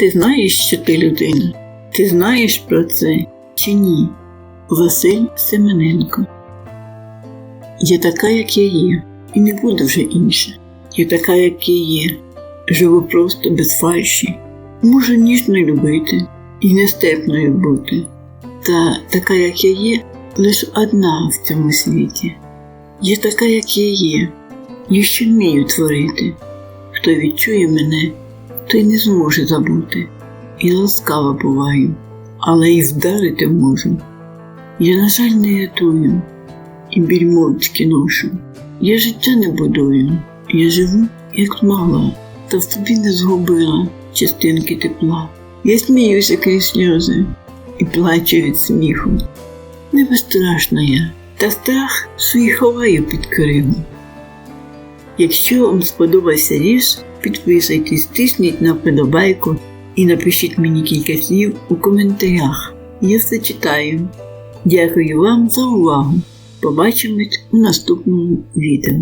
Ти знаєш, що ти людина? Ти знаєш про це чи ні? Василь Семененко. Я така, як я є, і не буду вже інша. Я така, як я є, живу просто без фальші. Можу ніжно любити і нестерпною бути. Та така, як я є, лише одна в цьому світі. Я така, як я є, я ще вмію творити. Хто відчує мене, той не зможе забути. І ласкава буваю, але й вдарити можу. Я, на жаль, не рятую і біль ношу. Я життя не будую, я живу, як змогла, та в тобі не згубила частинки тепла. Я сміюся крізь сльози і плачу від сміху. Не я, та страх свій ховаю під криву. Якщо вам сподобався вірш, підписуйтесь, тисніть на вподобайку і напишіть мені кілька слів у коментарях. Я все читаю. Дякую вам за увагу. Побачимось у наступному відео.